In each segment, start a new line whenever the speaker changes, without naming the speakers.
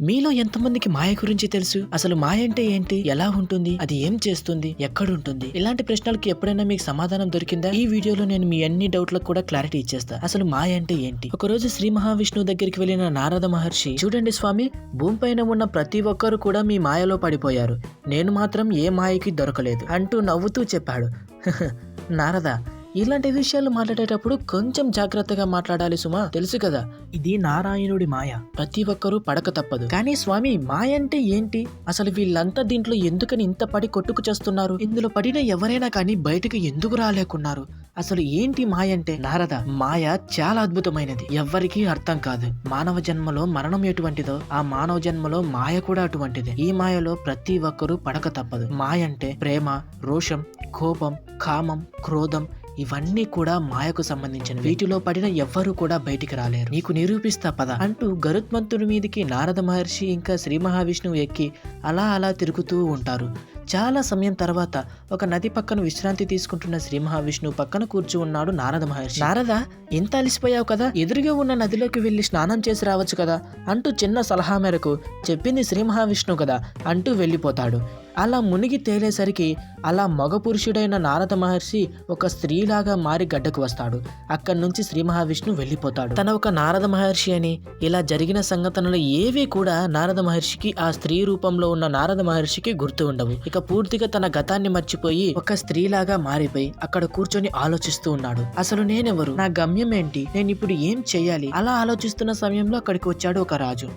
మీలో ఎంతమందికి మాయ గురించి తెలుసు? అసలు మాయ అంటే ఏంటి? ఎలా ఉంటుంది? అది ఏం చేస్తుంది? ఎక్కడుంటుంది? ఇలాంటి ప్రశ్నలకు ఎప్పుడైనా మీకు సమాధానం దొరికిందా? ఈ వీడియోలో నేను మీ అన్ని డౌట్లకు కూడా క్లారిటీ ఇచ్చేస్తా. అసలు మాయ అంటే ఏంటి? ఒకరోజు శ్రీ మహావిష్ణువు దగ్గరికి వెళ్ళిన నారద మహర్షి చూడండి స్వామి భూమిపైన ఉన్న ప్రతి ఒక్కరు కూడా మీ మాయలో పడిపోయారు. నేను మాత్రం ఏ మాయకి దొరకలేదు అంటూ నవ్వుతూ చెప్పాడు. నారద ఇలాంటి విషయాలు మాట్లాడేటప్పుడు కొంచెం జాగ్రత్తగా మాట్లాడాలి సుమా. తెలుసు కదా? ఇది నారాయణుడి మాయ. ప్రతి ఒక్కరూ పడక తప్పదు. కానీ స్వామి మాయ అంటే ఏంటి? అసలు వీళ్ళంతా దీంట్లో ఎందుకని ఇంత పడి కొట్టుకు చేస్తున్నారు? ఇందులో పడిన ఎవరైనా కానీ బయటకు ఎందుకు రాలేకున్నారు? అసలు ఏంటి మాయ అంటే? నారద మాయ చాలా అద్భుతమైనది. ఎవ్వరికీ అర్థం కాదు. మానవ జన్మలో మరణం ఎటువంటిదో ఆ మానవ జన్మలో మాయ కూడా అటువంటిదే. ఈ మాయలో ప్రతి ఒక్కరూ పడక తప్పదు. మాయ అంటే ప్రేమ రోషం కోపం కామం క్రోధం ఇవన్నీ కూడా మాయకు సంబంధించిన వీటిలో పడిన ఎవ్వరూ కూడా బయటికి రాలేరు. నీకు నిరూపిస్తా పద. అంటూ గరుత్మంతుడి మీదకి నారద మహర్షి ఇంకా శ్రీ మహావిష్ణువు ఎక్కి అలా అలా తిరుగుతూ ఉంటారు. చాలా సమయం తర్వాత ఒక నది పక్కన విశ్రాంతి తీసుకుంటున్న శ్రీ మహావిష్ణువు పక్కన కూర్చు ఉన్నాడు నారద మహర్షి. నారద ఎంత అలిసిపోయావు కదా? ఎదురుగా ఉన్న నదిలోకి వెళ్ళి స్నానం చేసి రావచ్చు కదా? అంటూ చిన్న సలహా మేరకు చెప్పింది శ్రీ మహావిష్ణువు కదా అంటూ వెళ్ళిపోతాడు. అలా మునిగి తేలేసరికి అలా మగ పురుషుడైన నారద మహర్షి ఒక స్త్రీలాగా మారి గడ్డకు వస్తాడు. అక్కడి నుంచి శ్రీ మహావిష్ణు వెళ్ళిపోతాడు. తన ఒక నారద మహర్షి అని ఇలా జరిగిన సంఘటనలు ఏవి కూడా నారద మహర్షికి ఆ స్త్రీ రూపంలో ఉన్న నారద మహర్షికి గుర్తు ఉండవు. ఇక పూర్తిగా తన గతాన్ని మర్చిపోయి ఒక స్త్రీలాగా మారిపోయి అక్కడ కూర్చొని ఆలోచిస్తూ ఉన్నాడు. అసలు నేనెవరు? నా గమ్యం ఏంటి? నేను ఇప్పుడు ఏం చేయాలి? అలా ఆలోచిస్తున్న సమయంలో అక్కడికి వచ్చాడు ఒక రాజు.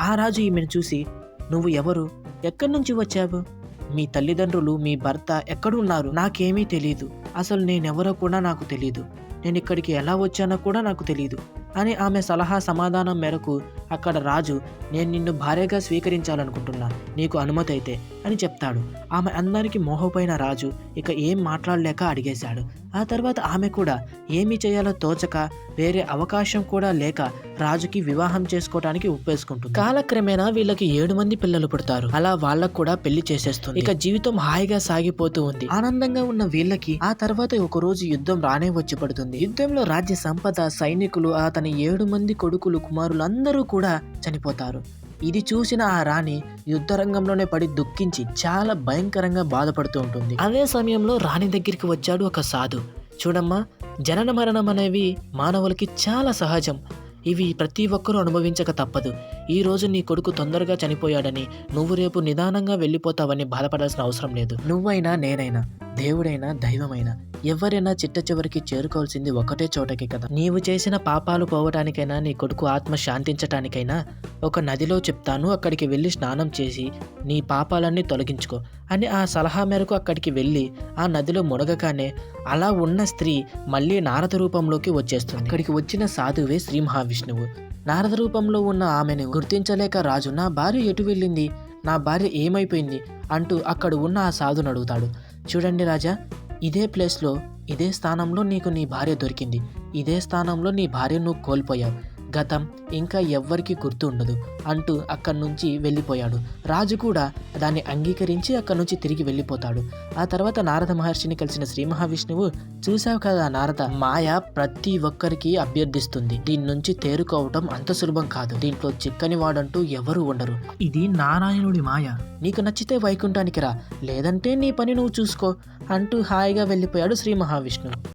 ఆ రాజు ఈమెను చూసి నువ్వు ఎవరు? ఎక్కడి నుంచి వచ్చావు? మీ తల్లిదండ్రులు మీ భర్త ఎక్కడున్నారు? నాకేమీ తెలియదు అసలు నేనెవరో కూడా నాకు తెలియదు నేను ఇక్కడికి ఎలా వచ్చానో కూడా నాకు తెలియదు అని ఆమె సలహా సమాధానం మేరకు అక్కడ రాజు నేను నిన్ను భార్యగా స్వీకరించాలనుకుంటున్నా నీకు అనుమతి అయితే అని చెప్తాడు. ఆమె అందానికి మోహపోయిన రాజు ఇక ఏం మాట్లాడలేక అడిగేశాడు. ఆ తర్వాత ఆమె కూడా ఏమి చేయాలో తోచక వేరే అవకాశం కూడా లేక రాజుకి వివాహం చేసుకోవడానికి ఒప్పేసుకుంటుంది కాలక్రమేణా వీళ్ళకి ఏడు మంది పిల్లలు పుడతారు. అలా వాళ్ళకు కూడా పెళ్ళి చేసేస్తుంది. ఇక జీవితం హాయిగా సాగిపోతూ ఉంది. ఆనందంగా ఉన్న వీళ్ళకి ఆ తర్వాత ఒక రోజు యుద్ధం రానే వచ్చి పడుతుంది. యుద్ధంలో రాజ్య సంపద సైనికులు అతని ఏడు మంది కొడుకులు కుమారులు అందరూ కూడా కూడా చనిపోతారు. ఇది చూసిన ఆ రాణి యుద్ధ రంగంలోనే పడి దుఃఖించి చాలా భయంకరంగా బాధపడుతూ ఉంటుంది. అదే సమయంలో రాణి దగ్గరికి వచ్చాడు ఒక సాధు. చూడమ్మా జనన మరణం అనేవి మానవులకి చాలా సహజం. ఇవి ప్రతి ఒక్కరూ అనుభవించక తప్పదు. ఈ రోజు నీ కొడుకు తొందరగా చనిపోయాడని నువ్వు రేపు నిదానంగా వెళ్ళిపోతావని బాధపడాల్సిన అవసరం లేదు. నువ్వైనా నేనైనా దేవుడైనా దైవమైనా ఎవరైనా చిట్ట చివరికి చేరుకోవాల్సింది ఒకటే చోటకి కదా. నీవు చేసిన పాపాలు పోవటానికైనా నీ కొడుకు ఆత్మ శాంతించటానికైనా ఒక నదిలో చెప్తాను అక్కడికి వెళ్ళి స్నానం చేసి నీ పాపాలన్నీ తొలగించుకో అని ఆ సలహా మేరకు అక్కడికి వెళ్ళి ఆ నదిలో మునగగానే అలా ఉన్న స్త్రీ మళ్ళీ నారద రూపంలోకి వచ్చేస్తుంది. అక్కడికి వచ్చిన సాధువే శ్రీ మహావిష్ణువు. నారద రూపంలో ఉన్న ఆమెను గుర్తించలేక రాజు నా భార్య ఎటు వెళ్ళింది? నా భార్య ఏమైపోయింది? అంటూ అక్కడ ఉన్న ఆ సాధును అడుగుతాడు. చూడండి రాజా ఇదే ప్లేస్లో ఇదే స్థానంలో నీకు నీ భార్య దొరికింది. ఇదే స్థానంలో నీ భార్య నువ్వు కోల్పోయావు. గతం ఇంకా ఎవ్వరికీ గుర్తు ఉండదు అంటూ అక్కడి నుంచి వెళ్ళిపోయాడు. రాజు కూడా దాన్ని అంగీకరించి అక్కడి నుంచి తిరిగి వెళ్ళిపోతాడు. ఆ తర్వాత నారద మహర్షిని కలిసిన శ్రీ మహావిష్ణువు చూసావు కదా నారద మాయ ప్రతి ఒక్కరికి అభ్యర్థిస్తుంది. దీని నుంచి తేరుకోవటం అంత సులభం కాదు. దీంట్లో చిక్కని వాడంటూ ఎవరు ఉండరు. ఇది నారాయణుడి మాయ. నీకు నచ్చితే వైకుంఠానికి రా. లేదంటే నీ పని నువ్వు చూసుకో. అంటూ హాయిగా వెళ్ళిపోయాడు శ్రీ మహావిష్ణువు.